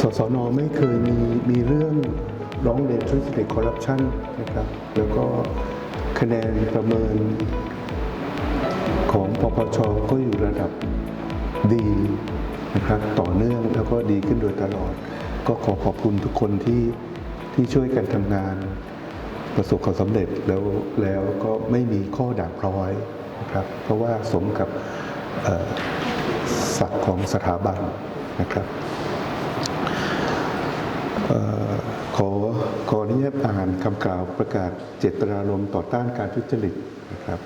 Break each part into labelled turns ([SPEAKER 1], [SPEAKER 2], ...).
[SPEAKER 1] สสนไม่เคยมีมีเรื่องร้องเรียนทุจริตคอร์รัปชันนะครับ แล้วก็คะแนนประเมินของปปชก็อยู่ระดับดีนะครับต่อเนื่องแล้วก็ดีขึ้นโดยตลอด ก็ขอขอบคุณทุกคนที่ที่ช่วยกันทำงานประสบความสำเร็จแล้วแล้วก็ไม่มีข้อด่างพร้อยนะครับ เพราะว่าสมกับศักดิ์ของสถาบันนะครับ ขอขออนุญาตอ่านคำกล่าวประกาศเจตนารมณ์ต่อต้านการทุจริตนะครับ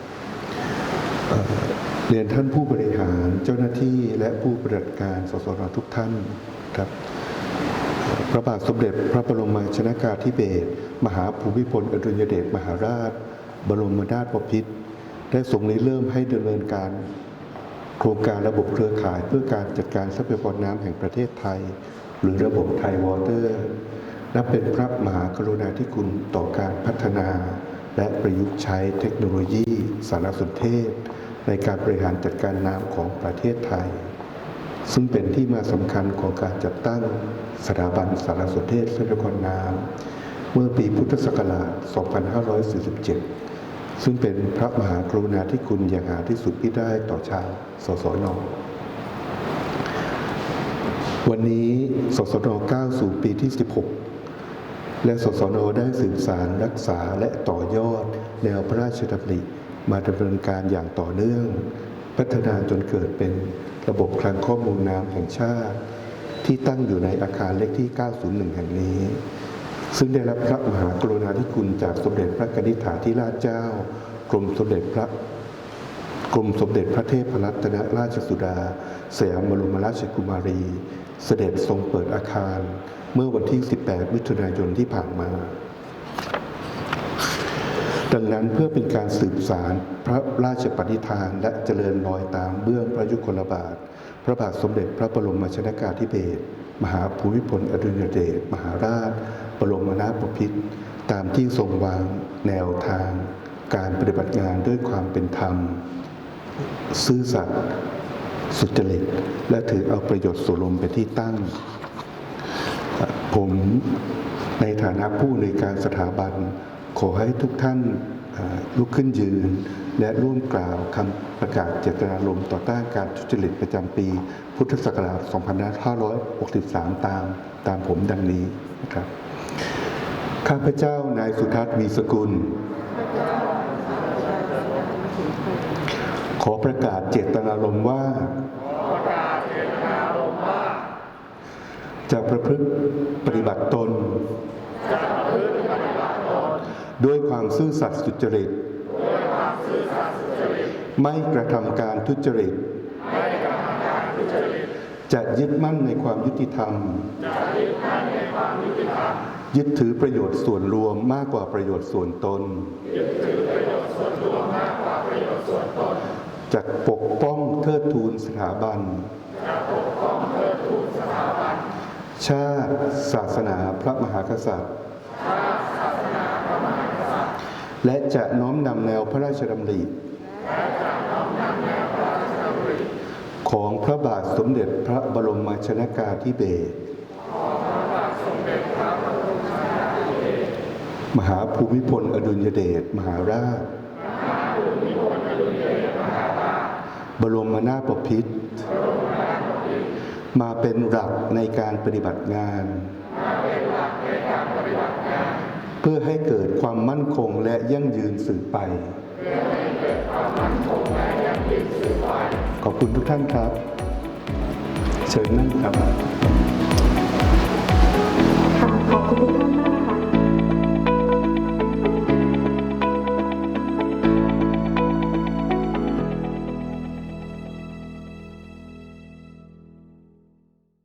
[SPEAKER 1] เอ่อเรียนท่านผู้บริหารเจ้าหน้าที่และผู้ปฏิบัติการสสนทุกท่านครับพระบาทสมเด็จพระบรมชนากาธิเบศรมหาภูมิพลอดุลยเดชมหาราช บรมนาถบพิตรได้ทรงริเริ่มให้ดำเนินการ โครงการระบบเครือข่ายเพื่อการจัดการทรัพยากรน้ำแห่งประเทศไทย หรือระบบไทยวอเตอร์ นับเป็นพระมหากรุณาธิคุณต่อการพัฒนา และประยุกต์ใช้เทคโนโลยี สารสนเทศ ในการบริหารจัดการน้ำของประเทศไทย ซึ่งเป็นที่มาสำคัญของการจัดตั้งสถาบันสารสนเทศทรัพยากรน้ำเมื่อปีพุทธศักราช 2547ซึ่งเป็นพระมหากรุณาธิคุณอย่างหาที่สุดที่ได้ต่อชาวสสน วันนี้สสนก้าวสู่ปีที่ 16 และสสนได้สืบสารรักษาและต่อยอด แนวพระราชดำริมาดำเนินการอย่างต่อเนื่อง พัฒนาจนเกิดเป็นระบบคลังข้อมูลน้ำแห่งชาติ ที่ตั้งอยู่ในอาคารเลขที่ 901 แห่งนี้ ซึ่งได้รับพระมหากรุณาธิคุณจากสมเด็จพระกนิษฐาธิราชเจ้ากรมสมเด็จพระกรมสมเด็จพระเทพรัตนราชสุดาสยามบรมราชกุมารี เสด็จทรงเปิดอาคารเมื่อวันที่ 18 มิถุนายนที่ผ่านมา ดังนั้นเพื่อเป็นการสืบสารพระราชปณิธานและเจริญรอยตามเบื้องพระยุคลบาท พระบาทสมเด็จพระบรมชนากาธิเบศรมหาภูมิพลอดุลยเดชมหาราช บรมนาถบพิตรตามที่ทรงวางแนวทาง การปฏิบัติงานด้วยความเป็นธรรม ซื่อสัตย์ สุจริต และถือเอาประโยชน์ส่วนรวมเป็นที่ตั้ง ผมในฐานะผู้ในการสถาบัน ขอให้ทุกท่านลุกขึ้นยืน และร่วมกล่าวคำประกาศเจตนารมณ์ต่อต้านการทุจริตประจำปี พุทธศักราช 2563 ตามตามผมดังนี้นะครับ ข้าพเจ้านายสุทัศน์มีสกุล ขอประกาศเจตนารมณ์ว่า จะประพฤติปฏิบัติตน ด้วยความซื่อสัตย์สุจริต ไม่กระทำการทุจริต จะยึดมั่นในความยุติธรรม ยึดถือประโยชน์ส่วนรวมมากกว่าประโยชน์ส่วนตน จะปกป้องเทิดทูนสถาบัน ชาติศาสนาพระมหากษัตริย์ และจะน้อมนำแนวพระราชดำริ ของพระบาทสมเด็จพระบรมชนากาธิเบศรมหาภูมิพลอดุลยเดชมหาราช บรมนาถบพิตรมาเป็นหลักในการปฏิบัติงาน เพื่อให้เกิดความมั่นคงและยั่งยืนสืบไป ขอบคุณทุกท่านครับ เชิญนั่งครับ
[SPEAKER 2] ค่ะขอบคุณทุกท่าน